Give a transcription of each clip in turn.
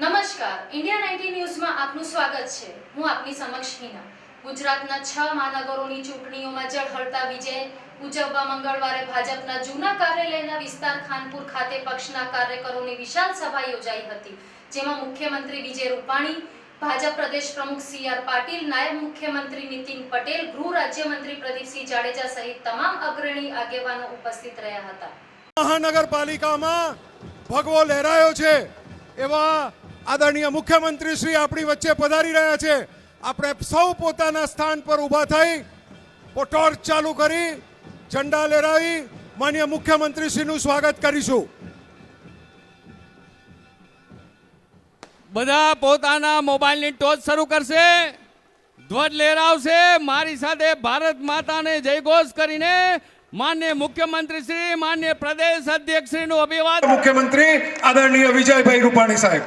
નમસ્કાર. India ninety ન્યૂઝમાં આપનું સ્વાગત છે. હું આપની સમક્ષ હિના. ગુજરાતના છ મહાનગરોની ચૂંટણીઓમાં જળહળતા વિજય ઉજવવા મંગળવારે ભાજપના જૂના કાર્યાલયના વિસ્તાર ખાનપુર ખાતે પક્ષના કાર્યકરોની વિશાળ સભા યોજાઈ હતી, જેમાં મુખ્યમંત્રી વિજય રૂપાણી, ભાજપ પ્રદેશ પ્રમુખ સી આર પાટીલ, નાયબ મુખ્યમંત્રી નીતિન પટેલ, ગૃહ રાજ્યમંત્રી પ્રદીપસિંહ જાડેજા સહિત તમામ અગ્રણી આગેવાનો ઉપસ્થિત રહ્યા હતા. મહાનગરપાલિકામાં ભગવો લહેરાયો છે એવા આદરણીય મુખ્યમંત્રી શ્રી આપણી વચ્ચે પધારી રહ્યા છે. આપણે સૌ પોતાના સ્થાન પર ઊભા થઈ ટોર્ચ ચાલુ કરી ઝંડા લહેરાવી માન્ય મુખ્યમંત્રી શ્રીનું સ્વાગત કરીશું. બધા પોતાના મોબાઈલની ટોચ શરૂ કરશે. ધ્વજ લહેરાવશે. મારી સાથે ભારત માતાને જયઘોષ કરીને માન્ય મુખ્યમંત્રી શ્રી માન્ય પ્રદેશ અધ્યક્ષ શ્રીનું અભિવાદન. મુખ્યમંત્રી આદરણીય વિજયભાઈ રૂપાણી સાહેબ.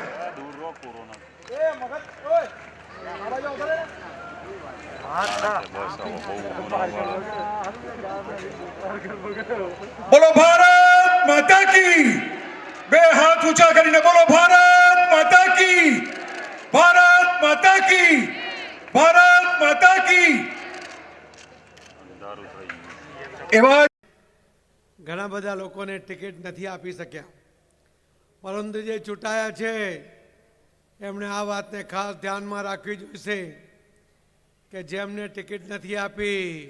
બોલો ભારત માતા કી. બે હાથ ઊંચા કરીને બોલો ભારત માતા કી. ભારત માતા કી. ભારત માતા કી. એવા ઘણા બધા લોકોને ટિકિટ નથી આપી શક્યા. પરંતુ જે ચૂંટાયા છે. એમણે આ વાતને ખાસ ધ્યાનમાં રાખવી જોઈશે. કે જેમને ટિકિટ નથી આપી,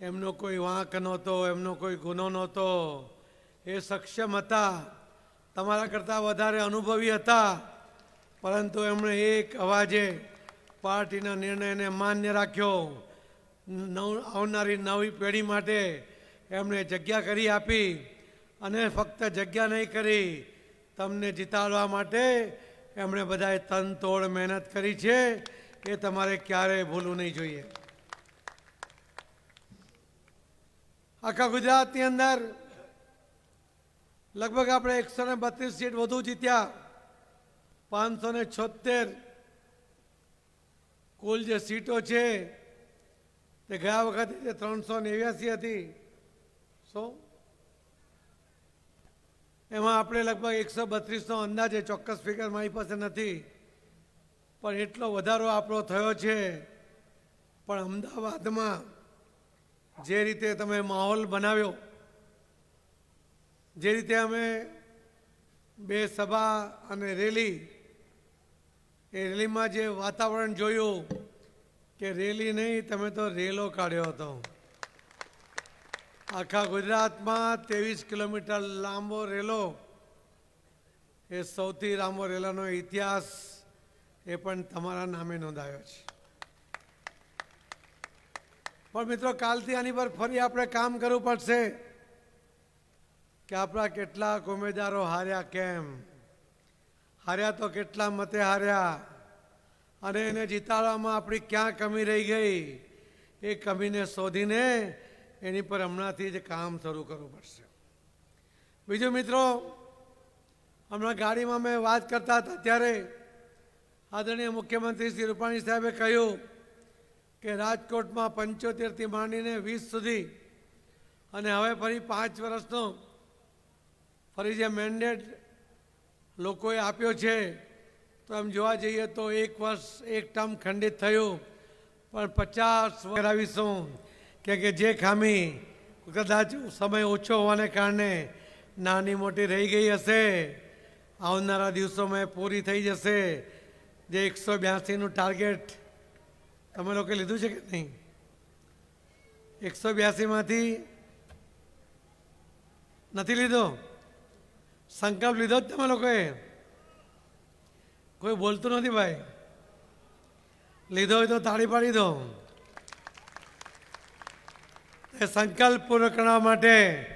એમનો કોઈ વાંક નહોતો, એમનો કોઈ ગુનો નહોતો, એ સક્ષમ હતા. તમારા કરતાં વધારે અનુભવી હતા. પરંતુ એમણે એક અવાજે પાર્ટીના નિર્ણયને માન્ય રાખ્યો. નવ, આવનારી નવી પેઢી માટે એમણે જગ્યા કરી આપી અને ફક્ત જગ્યા નહીં કરી, તમને જીતાડવા માટે એમણે બધાએ તન તોડ મહેનત કરી છે. એ તમારે ક્યારેય ભૂલવું નહીં જોઈએ. આખા ગુજરાતની અંદર લગભગ આપણે એકસો ને બત્રીસ સીટ વધુ જીત્યા. પાંચસો ને છોતેર કુલ જે સીટો છે તે ગયા વખતે જે ત્રણસો નેવ્યાસી હતી. શું એમાં આપણે લગભગ એકસો બત્રીસનો અંદાજે ચોક્કસ ફિગર મારી પાસે નથી. પણ એટલો વધારો આપણો થયો છે. પણ અમદાવાદમાં જે રીતે તમે માહોલ બનાવ્યો, જે રીતે અમે બે સભા અને રેલી, એ રેલીમાં જે વાતાવરણ જોયું કે રેલી નહીં, તમે તો રેલો કાઢ્યો હતો. આખા ગુજરાતમાં ત્રેવીસ કિલોમીટર લાંબો રેલો, એ સૌથી લાંબો રેલાનો ઇતિહાસ એ પણ તમારા નામે નોંધાયો છે. પણ મિત્રો, કાલથી આની પર ફરી આપણે કામ કરવું પડશે કે આપણા કેટલાક ઉમેદવારો હાર્યા કેમ? હાર્યા તો કેટલા મતે હાર્યા? અને એને જીતાડવામાં આપણી ક્યાં કમી રહી ગઈ? એ કમીને શોધીને એની પર હમણાંથી જ કામ શરૂ કરવું પડશે. બીજું મિત્રો, હમણાં ગાડીમાં મેં વાત કરતા હતા ત્યારે આદરણીય મુખ્યમંત્રી શ્રી રૂપાણી સાહેબે કહ્યું કે રાજકોટમાં પંચોતેરથી માંડીને વીસ સુધી અને હવે ફરી પાંચ વર્ષનો ફરી જે મેન્ડેટ લોકોએ આપ્યો છે, તો એમ જોવા જઈએ તો એક વર્ષ એક ટર્મ ખંડિત થયું, પણ પચાસ કરાવીશું. કે કે જે ખામી કદાચ સમય ઓછો હોવાને કારણે નાની મોટી રહી ગઈ હશે, આવનારા દિવસોમાં પૂરી થઈ જશે. જે એકસો બ્યાસીનું ટાર્ગેટ તમે લોકોએ લીધું છે કે નહીં? એકસો બ્યાસીમાંથી નથી લીધો? સંકલ્પ લીધો જ તમે લોકોએ? કોઈ બોલતું નથી ભાઈ. લીધો હોય તો તાળી પાડી દો. એ સંકલ્પ પૂર્ણ કરવા માટે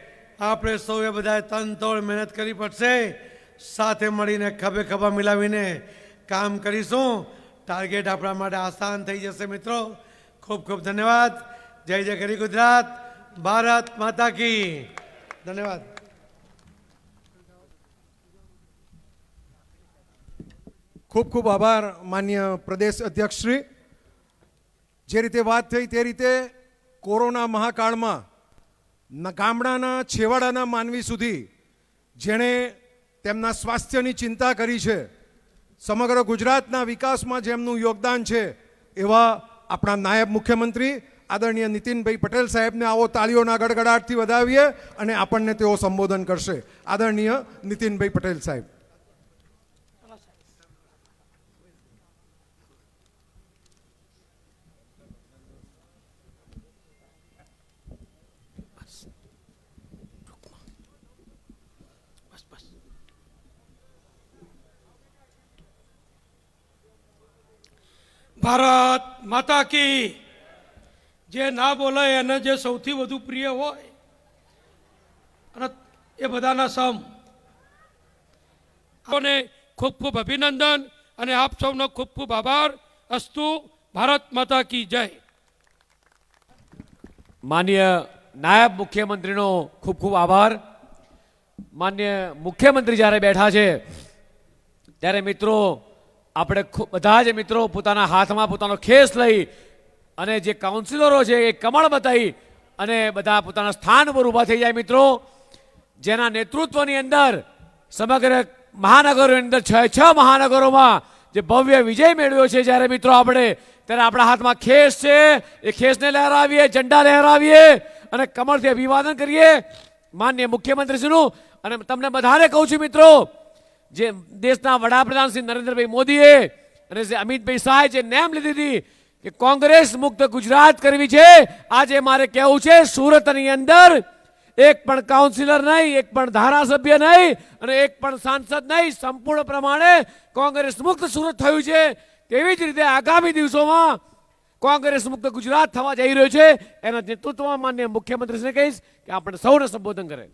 આપણે સૌએ બધાએ તન તોડ મહેનત કરવી પડશે. સાથે મળીને ખભે ખભા મિલાવીને કામ કરીશું. ટાર્ગેટ આપણા માટે આસાન થઈ જશે મિત્રો. ખૂબ ખૂબ ધન્યવાદ. જય જય કરી ગુજરાત. ભારત માતા કી. ધન્યવાદ. ખૂબ ખૂબ આભાર, માન્ય પ્રદેશ અધ્યક્ષશ્રી. જે રીતે વાત થઈ તે રીતે કોરોના મહાકાળમાં ગામડાના, છેવાડાના માનવી સુધી જેણે તેમના સ્વાસ્થ્યની ચિંતા કરી છે સમગ્ર ગુજરાતના વિકાસમાં જેમનું યોગદાન છે, એવા આપણા નાયબ મુખ્યમંત્રી આદરણીય નીતિનભાઈ પટેલ સાહેબને આવો તાળીઓના ગડગડાટથી વધાવીએ અને આપણને તેઓ સંબોધન કરશે. આદરણીય નીતિનભાઈ પટેલ સાહેબ. ભારત માતા કી. જે ના બોલે એને જે સૌથી વધુ પ્રિય હોય. અને એ બધાના સમ. આપને ખૂબ ખૂબ અભિનંદન અને આપ સૌનો ખૂબ ખૂબ આભાર. અસ્તુ ભારત માતા કી જય. માન્ય નાયબ મુખ્યમંત્રીનો ખૂબ ખૂબ આભાર. માન્ય મુખ્યમંત્રી જ્યારે બેઠા છે, ત્યારે મિત્રો આપણે બધા જ મિત્રો પોતાના હાથમાં પોતાનો ખેસ લઈ અને જે કાઉન્સિલરો છે એ કમળ બતાવી અને બધા પોતાના સ્થાન પર ઊભા થઈ જાય મિત્રો. જેના નેતૃત્વની અંદર સમગ્ર મહાનગરોની અંદર છ છ મહાનગરોમાં જે ભવ્ય વિજય મેળવ્યો છે જ્યારે મિત્રો આપણે, ત્યારે આપણા હાથમાં ખેસ છે. એ ખેસને લહેરાવીએ, ઝંડા લહેરાવીએ અને કમળથી અભિવાદન કરીએ. માન્ય મુખ્યમંત્રીશ્રીનું અને તમને બધાને કહું છું મિત્રો જે દેશના વડાપ્રધાન શ્રી નરેન્દ્રભાઈ મોદીએ અને શ્રી અમિતભાઈ શાહે જે નેમ લીધી હતી કે કોંગ્રેસ મુક્ત ગુજરાત કરવી છે, આજે મારે કહેવું છે, સુરતની અંદર એક પણ કાઉન્સિલર નહીં, એક પણ ધારાસભ્ય નહીં અને એક પણ સાંસદ નહીં, સંપૂર્ણ પ્રમાણે કોંગ્રેસ મુક્ત સુરત થયું છે. તેવી જ રીતે આગામી દિવસોમાં કોંગ્રેસ મુક્ત ગુજરાત થવા જઈ રહ્યું છે. એના નેતૃત્વમાં માન્ય મુખ્યમંત્રીશ્રીને કહીશ કે આપણે સૌને સંબોધન કરે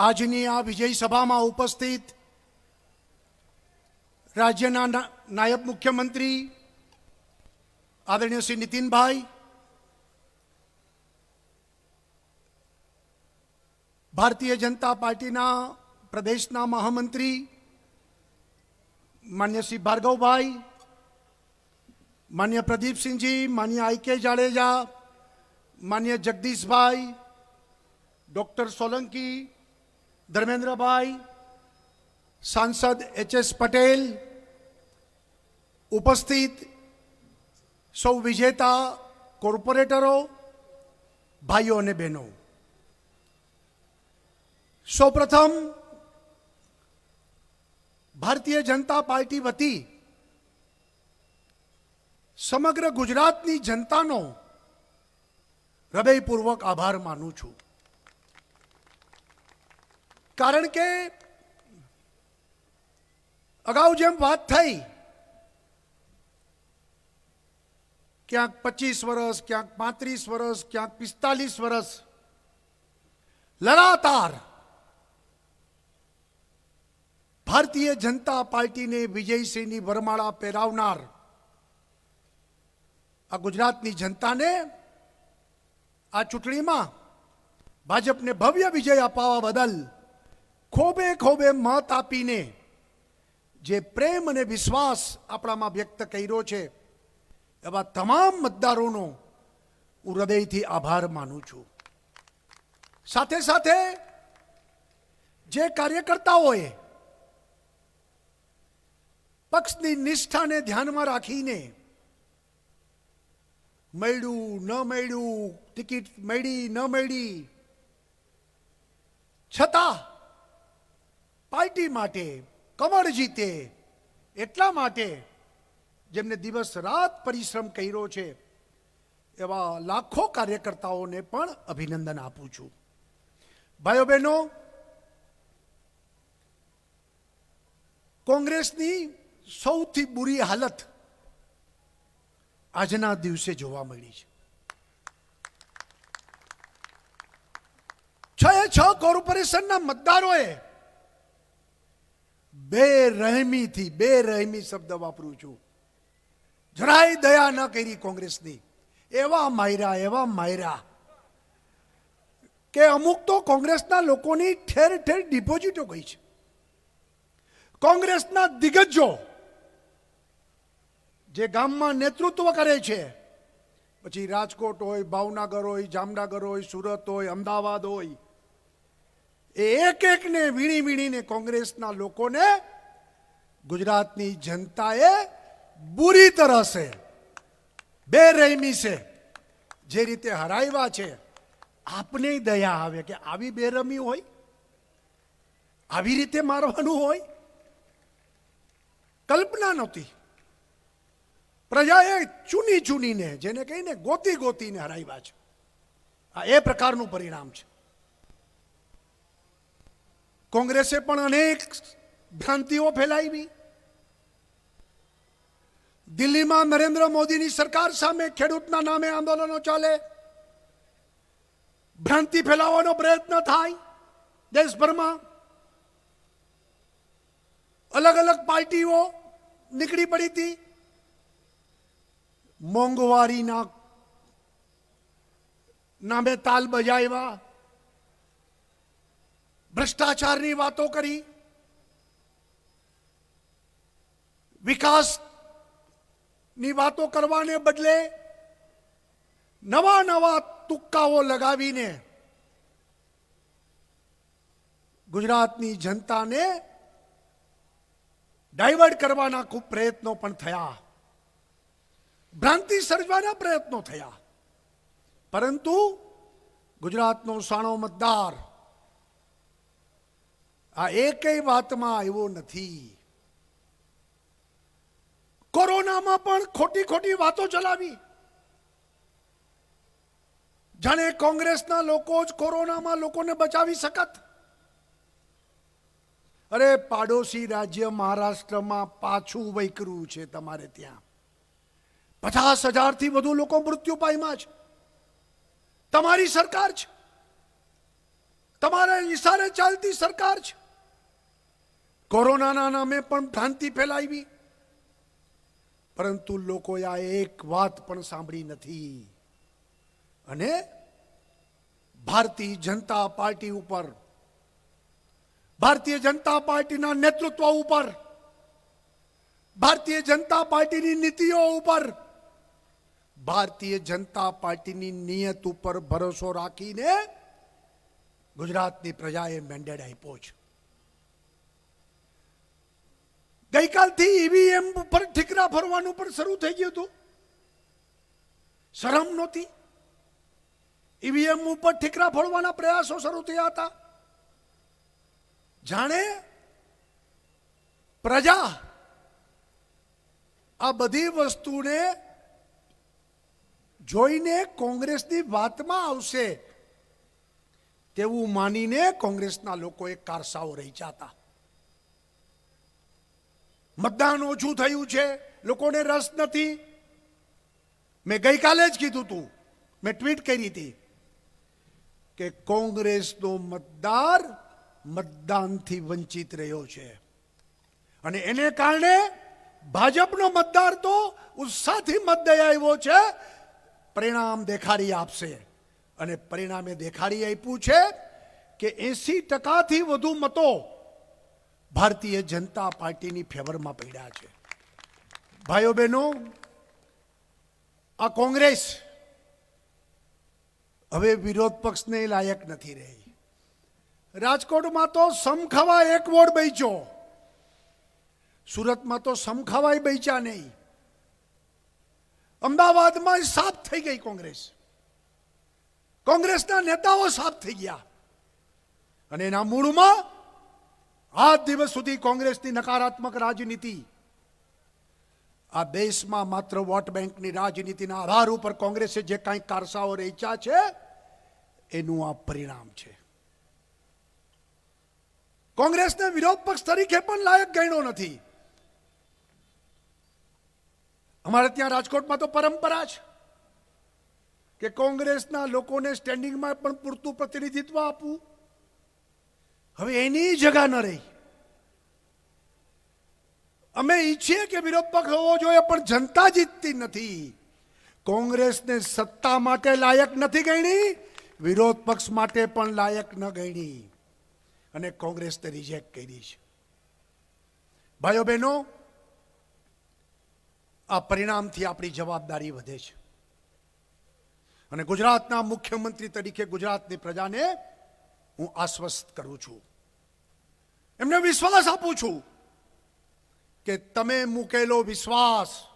આજની આ વિજય સભામાં ઉપસ્થિત રાજ્યના ના- નાયબ મુખ્યમંત્રી આદરણીય શ્રી નીતિનભાઈ, ભારતીય જનતા પાર્ટીના પ્રદેશના મહામંત્રી માન્ય શ્રી ભાર્ગવભાઈ, માન્ય પ્રદીપસિંહજી, માન્ય આઈ કે જાડેજા, માન્ય જગદીશભાઈ, ડોક્ટર સોલંકી ધર્મેન્દ્રભાઈ સાંસદ એચ એસ પટેલ ઉપસ્થિત સૌ વિજેતા કોર્પોરેટરો ભાઈઓ અને બહેનો સૌપ્રથમ ભારતીય જનતા પાર્ટી વતી સમગ્ર ગુજરાતની જનતાનો હૃદયપૂર્વક આભાર માનું છું કારણ કે અગાઉ જેમ વાત થઈ, ક્યાંક પચીસ વર્ષ ક્યાંક પાંત્રીસ વર્ષ ક્યાંક પિસ્તાલીસ વર્ષ લગાતાર ભારતીય જનતા પાર્ટીને વિજયસિંહની વરમાળા પહેરાવનાર આ ગુજરાતની જનતાને આ ચૂંટણીમાં ભાજપને ભવ્ય વિજય અપાવવા બદલ ખોબે ખોબે મત આપીને જે પ્રેમ અને વિશ્વાસ આપણામાં વ્યક્ત કર્યો છે, એવા તમામ મતદારોનો હું હૃદયથી આભાર માનું છું. સાથે સાથે જે કાર્યકર્તાઓએ પક્ષની નિષ્ઠાને ધ્યાનમાં રાખીને મળ્યું, ન મળ્યું, ટિકિટ મળી, ન મળી, છતાં પાર્ટી માટે, કમળ જીતે, એટલા માટે જેમને દિવસ રાત પરિશ્રમ કર્યો છે, એવા લાખો કાર્યકર્તાઓને પણ અભિનંદન આપું છું. ભાઈઓ બહેનો, કોંગ્રેસની સૌથી બુરી હાલત આજના દિવસે જોવા મળી છે. છ એ છ કોર્પોરેશનના મતદારોએ બે રહેમીથી બે રહેમી શબ્દ વાપરું છું. જરાય દયા ન કરી કોંગ્રેસની. એવા માયરા એવા માયરા. કે અમુક તો કોંગ્રેસના લોકોની ઠેર ઠેર ડિપોઝિટો ગઈ છે. કોંગ્રેસના દિગ્ગજો જે ગામમાં નેતૃત્વ કરે છે, પછી રાજકોટ હોય, ભાવનગર હોય, જામનગર હોય, સુરત હોય, અમદાવાદ હોય એક એકને વીણી વીણીને કોંગ્રેસના લોકોને ગુજરાતની જનતાએ બુરી તરહ છે, બેરહેમી છે, જે રીતે હરાવ્યા છે. આપને દયા આવે કે આવી બેરમી હોય? આવી રીતે મારવાનું હોય? કલ્પના નહોતી. પ્રજાએ ચૂની ચૂનીને, જેને કહીને ગોતી ગોતીને હરાવ્યા છે. આ એ પ્રકારનું પરિણામ છે. કોંગ્રેસે પણ અનેક ભ્રાંતિઓ ફેલાવી. દિલ્હીમાં નરેન્દ્ર મોદીની સરકાર સામે ખેડૂતના નામે આંદોલનો ચાલે. ભ્રાંતિ ફેલાવવાનો પ્રયત્ન થાય દેશભરમાં. અલગ અલગ પાર્ટીઓ નીકળી પડી હતી. મોંઘવારીના નામે તાલ બજાવ્યા. ભ્રષ્ટાચારની વાતો કરી. વિકાસની વાતો કરવાને બદલે નવા નવા તુક્કાઓ લગાવીને ગુજરાતની જનતાને ડાયવર્ટ કરવાના ખૂબ પ્રયત્નો પણ થયા. ભ્રાંતિ સર્જવાના પ્રયત્નો થયા. પરંતુ ગુજરાતનો સાણો મતદાર આ એકેય વાતમાં આવ્યો નથી. કોરોનામાં પણ ખોટી ખોટી વાતો ચલાવી. જાણે કોંગ્રેસના લોકો જ કોરોનામાં લોકોને બચાવી શકત? અરે પાડોશી રાજ્ય મહારાષ્ટ્રમાં પાછું વૈકરું છે તમારે ત્યાં. પચાસ હજારથી વધુ લોકો મૃત્યુ પાયમાં છે. તમારી સરકાર છે. તમારા ઈશારે ચાલતી સરકાર છે. કોરોનાના નામે પણ ભ્રાંતિ ફેલાવી. પરંતુ લોકોએ આ એક વાત પણ સાંભળી નથી. અને ભારતીય જનતા પાર્ટી ઉપર, ભારતીય જનતા પાર્ટીના નેતૃત્વ ઉપર, ભારતીય જનતા પાર્ટીની નીતિઓ ઉપર, ભારતીય જનતા પાર્ટીની નિયત ઉપર ભરોસો રાખીને ગુજરાતની પ્રજાએ મેન્ડેટ આપ્યો છે. ગઈકાલથી ઈવીએમ ઉપર ઠીકરા ફરવાનું પણ શરૂ થઈ ગયું હતું. શરમ નહોતી. ઈવીએમ ઉપર ઠીકરા ફોડવાના પ્રયાસો શરૂ થયા હતા. જાણે પ્રજા આ બધી વસ્તુને જોઈને કોંગ્રેસની વાતમાં આવશે તેવું માનીને કોંગ્રેસના લોકોએ કારસાઓ રહી હતા. મતદાન ઓછું થયું છે, લોકોને રસ નથી. મેં ગઈકાલે જ કીધું હતું મેં ટ્વીટ કરી હતી કે કોંગ્રેસનો મતદાર મતદાનથી વંચિત રહ્યો છે. અને એને કારણે ભાજપનો મતદાર તો ઉત્સાહથી મત દઈ આવ્યો છે, પરિણામ દેખાડી આપશે. અને પરિણામે દેખાડી આપ્યું છે કે એસી ટકાથી વધુ મતો ભારતીય જનતા પાર્ટીની ફેવરમાં પડ્યા છે. ભાઈઓ બહેનો, આ કોંગ્રેસ હવે વિરોધ પક્ષને લાયક નથી રહી. રાજકોટમાં તો સમખવા એક વોર્ડ બેચ્યો. સુરતમાં તો સમખાવાય બેચ્યા નહીં. અમદાવાદમાં સાફ થઈ ગઈ કોંગ્રેસ. કોંગ્રેસના નેતાઓ સાફ થઈ ગયા. અને એના મૂળમાં આજ દિવસ સુધી કોંગ્રેસની નકારાત્મક રાજનીતિ. આ દેશમાં માત્ર વોટ બેંકની રાજનીતિના આધાર ઉપર કોંગ્રેસે જે કાંઈ કારસાઓ રેચ્યા છે, એનું આ પરિણામ છે. કોંગ્રેસને વિરોધ પક્ષ તરીકે પણ લાયક ગણ્યો નથી. અમારે ત્યાં રાજકોટમાં તો પરંપરા છે કે કોંગ્રેસના લોકોને સ્ટેન્ડિંગમાં પણ પૂરતું પ્રતિનિધિત્વ આપવું. હવે એની જગા ન રહી. અમે ઈચ્છીએ કે વિરોધ હોવો જોઈએ, પણ જનતા જીતતી નથી. કોંગ્રેસને સત્તા માટે લાયક નથી ગણી, વિરોધ પક્ષ માટે પણ લાયક ન ગણી. અને કોંગ્રેસને રિજેક્ટ કરી છે. ભાઈઓ બહેનો, આ પરિણામથી આપણી જવાબદારી વધે છે. અને ગુજરાતના મુખ્યમંત્રી તરીકે ગુજરાતની પ્રજાને હું આશ્વસ્ત કરું છું. એમને વિશ્વાસ આપું છું કે તમે મૂકેલો વિશ્વાસ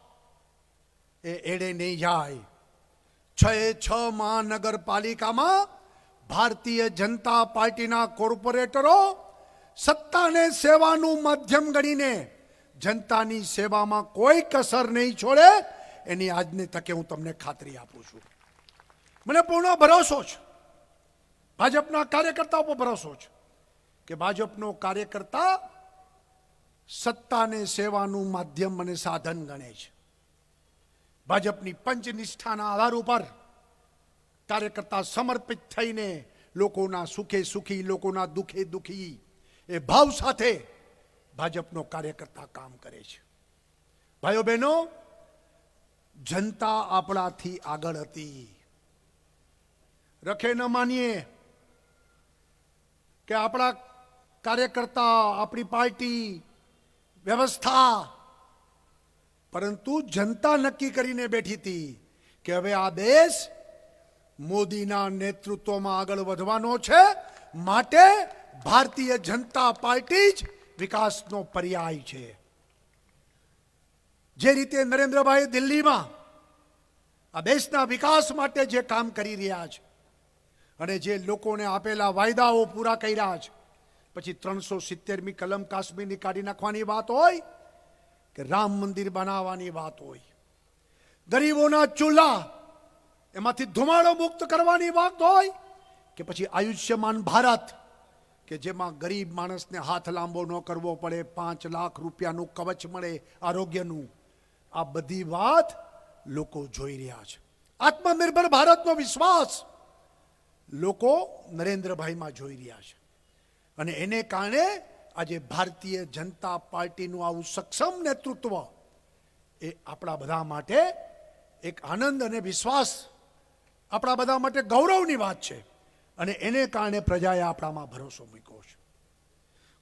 એ એડે નહીં જાય. છ એ છ મહાનગરપાલિકામાં ભારતીય જનતા પાર્ટીના કોર્પોરેટરો સત્તાને સેવાનું માધ્યમ ગણીને જનતાની સેવામાં કોઈ કસર નહીં છોડે, એની આજની તકે હું તમને ખાતરી આપું છું. મને પૂર્ણ ભરોસો છે. ભાજપના કાર્યકર્તાઓ પર ભરોસો છે કે ભાજપનો કાર્યકર્તા સત્તાને, સેવાનું માધ્યમ અને સાધન ગણે છે. ભાજપની પંચનિષ્ઠાના આધાર ઉપર કાર્યકર્તા સમર્પિત થઈને લોકોના સુખે સુખી, લોકોના દુખે દુખી એ ભાવ સાથે ભાજપનો કાર્યકર્તા કામ કરે છે. ભાઈઓ બહેનો જનતા આપણાથી આગળ હતી. રખે ન માનીએ કે આપણા કાર્યકર્તા, આપણી પાર્ટી, વ્યવસ્થા. પરંતુ જનતા નક્કી કરીને બેઠી હતી કે હવે આ દેશ મોદીના નેતૃત્વમાં આગળ વધવાનો છે. માટે ભારતીય જનતા પાર્ટી જ વિકાસનો પર્યાય છે. જે રીતે નરેન્દ્રભાઈ દિલ્હીમાં આ દેશના વિકાસ માટે જે કામ કરી રહ્યા છે અને જે લોકોને આપેલા વાયદાઓ પૂરા કર્યા છે પછી ત્રણસો સિત્તેરમી કલમ કાશ્મીરની કાઢી નાખવાની વાત હોય કે રામ મંદિર બનાવવાની વાત હોય. ગરીબોના ચૂલા, એમાંથી ધુમાડો મુક્ત કરવાની વાત હોય કે પછી આયુષ્યમાન ભારત, કે જેમાં ગરીબ માણસને હાથ લાંબો ન કરવો પડે, પાંચ લાખ રૂપિયાનું કવચ મળે આરોગ્યનું. આ બધી વાત લોકો જોઈ રહ્યા છે. આત્મનિર્ભર ભારતનો વિશ્વાસ લોકો નરેન્દ્રભાઈમાં જોઈ રહ્યા છે. અને એને કારણે આજે ભારતીય જનતા પાર્ટીનું આવું સક્ષમ નેતૃત્વ એ આપણા બધા માટે એક આનંદ અને વિશ્વાસ આપણા બધા માટે ગૌરવની વાત છે. અને એને કારણે પ્રજાએ આપણામાં ભરોસો મૂક્યો છે.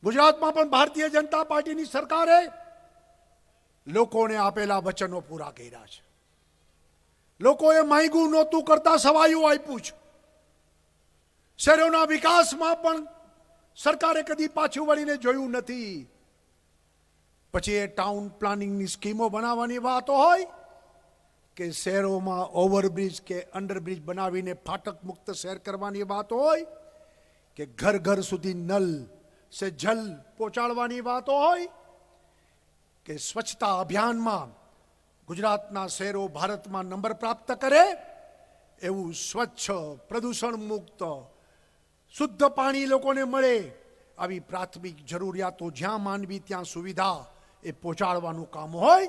ગુજરાતમાં પણ ભારતીય જનતા પાર્ટીની સરકારે લોકોને આપેલા વચનો પૂરા કર્યા છે. લોકોએ માંગ્યું નહોતું કરતા સવાયું આપ્યું છે. શહેરોના વિકાસમાં પણ સરકારે કદી પાછું વળીને જોયું નથી. પછી એ ટાઉન પ્લાનિંગની સ્કીમો બનાવવાની વાતો હોય કે શહેરોમાં ઓવરબ્રિજ કે અંડરબ્રિજ બનાવીને ફાટક મુક્ત શહેર કરવાની વાત હોય કે ઘર ઘર સુધી નલ સે જલ પહોંચાડવાની વાતો હોય કે સ્વચ્છતા અભિયાનમાં ગુજરાતના શહેરો ભારતમાં નંબર પ્રાપ્ત કરે એવું સ્વચ્છ પ્રદૂષણ મુક્ત શુદ્ધ પાણી લોકોને મળે, આવી પ્રાથમિક જરૂરિયાતો જ્યાં માનવી ત્યાં સુવિધા એ પહોંચાડવાનું કામ હોય,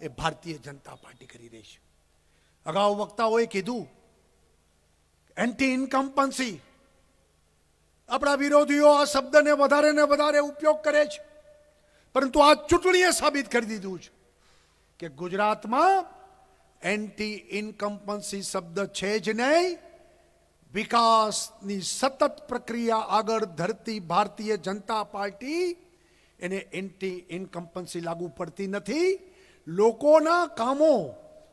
એ ભારતીય જનતા પાર્ટી કરી રહી છે. અગાઉ વક્તાઓએ કીધું એન્ટી ઇન્કમ્પન્સી આપણા વિરોધીઓ આ શબ્દને વધારે ને વધારે ઉપયોગ કરે છે. પરંતુ આ ચૂંટણીએ સાબિત કરી દીધું છે કે ગુજરાતમાં એન્ટી ઇન્કમ્પન્સી શબ્દ છે જ નહીં વિકાસની સતત પ્રક્રિયા આગળ ધરતી ભારતીય જનતા પાર્ટી એને એન્ટી ઇન્કમ્પન્સી લાગુ પડતી નથી. લોકોના કામો,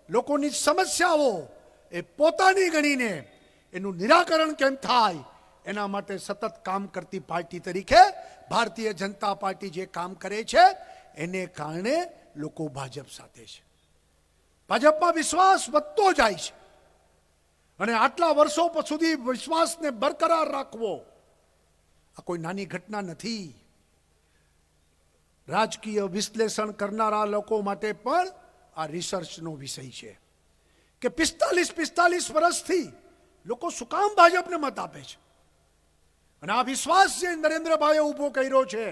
લોકોની સમસ્યાઓ એ પોતાની ગણીને એનું નિરાકરણ કેમ થાય એના માટે સતત કામ કરતી પાર્ટી તરીકે ભારતીય જનતા પાર્ટી જે કામ કરે છે, એને કારણે લોકો ભાજપ સાથે છે. ભાજપમાં વિશ્વાસ વધતો જાય છે. અને આટલા વર્ષો સુધી વિશ્વાસને બરકરાર રાખવો, આ કોઈ નાની ઘટના નથી. રાજકીય વિશ્લેષણ કરનારા લોકો માટે પણ આ રિસર્ચનો વિષય છે કે પિસ્તાલીસ પિસ્તાલીસ વર્ષથી લોકો શું કામ ભાજપને મત આપે છે? અને આ વિશ્વાસ જે નરેન્દ્રભાઈએ ઊભો કર્યો છે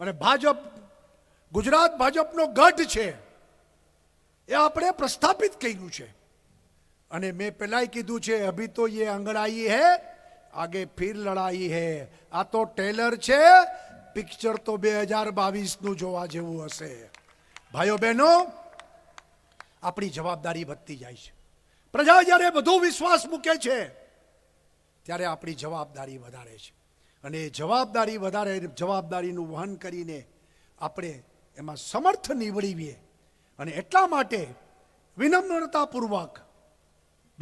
અને ભાજપ, ગુજરાત ભાજપનો ગઢ છે, એ આપણે પ્રસ્થાપિત કર્યું છે. અને મેં પહેલાં કીધું છે, અભી તો એ અંગડાઈ હે, આગે ફિર લડાઈ હે. આ તો ટેલર છે, પિક્ચર તો બે હજાર બાવીસનું જોવા જેવું હશે. ભાઈઓ બહેનો, આપણી જવાબદારી વધતી જાય છે. પ્રજા જ્યારે વધુ વિશ્વાસ મૂકે છે, ત્યારે આપણી જવાબદારી વધારે છે. અને એ જવાબદારી વધારે, જવાબદારીનું વહન કરીને આપણે એમાં સમર્થ નીવડીએ અને એટલા માટે વિનમ્રતાપૂર્વક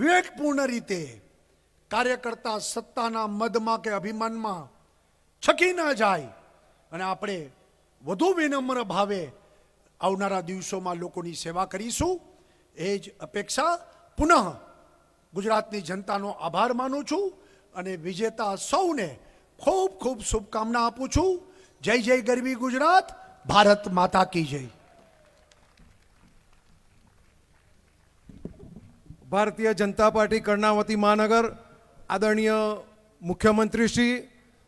વિવેકપૂર્ણ રીતે કાર્યકર્તા સત્તાના મદમાં કે અભિમાનમાં છકી ન જાય અને આપણે વધુ વિનમ્ર ભાવે આવનારા દિવસોમાં લોકોની સેવા કરીશું. એ જ અપેક્ષા પુનઃ ગુજરાતની જનતાનો આભાર માનું છું અને વિજેતા સૌને ખૂબ ખૂબ શુભકામના આપું છું. જય જય ગરવી ગુજરાત, ભારત માતા કી જય. ભારતીય જનતા પાર્ટી કર્ણાવતી મહાનગર, આદરણીય મુખ્યમંત્રી શ્રી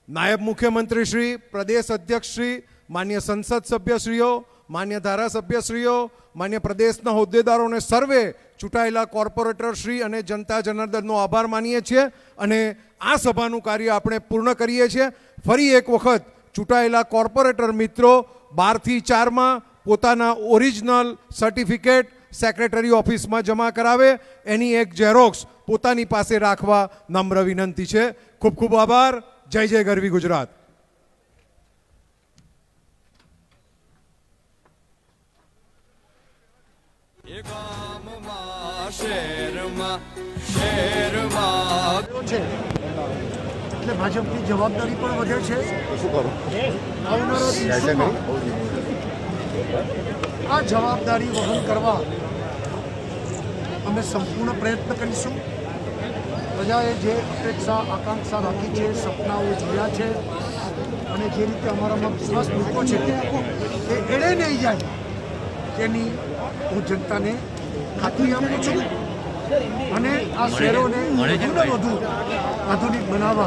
નાયબ મુખ્યમંત્રી શ્રી પ્રદેશ અધ્યક્ષશ્રી, માન્ય સંસદ સભ્યશ્રીઓ, માન્ય ધારાસભ્યશ્રીઓ, માન્ય પ્રદેશના હોદ્દેદારો અને સર્વે ચૂંટાયેલા કોર્પોરેટર શ્રી અને જનતા જનાર્દનનો આભાર માનીએ છીએ અને આ સભાનું કાર્ય આપણે પૂર્ણ કરીએ છીએ. ફરી એક વખત ચૂંટાયેલા કોર્પોરેટર મિત્રો બારથી ચારમાં પોતાના ઓરિજિનલ સર્ટિફિકેટ સેક્રેટરી ઓફિસમાં જમા કરાવે એની એક ઝેરોક્સ પોતાની પાસે રાખવા નમ્ર વિનંતી છે. ખૂબ ખૂબ આભાર. જય જય ગરવી ગુજરાત. છે. એટલે ભાજપની જવાબદારી પણ વધે છે. આવનારા દિવસોમાં આ જવાબદારી વહન કરવા અમે સંપૂર્ણ પ્રયત્ન કરીશું. પ્રજાએ જે અપેક્ષા આકાંક્ષા રાખી છે સપનાઓ જોયા છે અને જે રીતે અમારામાં વિશ્વાસ મૂકો છે એ એળે નહીં જાય તેની હું જનતાને ખાતરી આપું છું. અને આ શહેરોને વધુને વધુ આધુનિક બનાવવા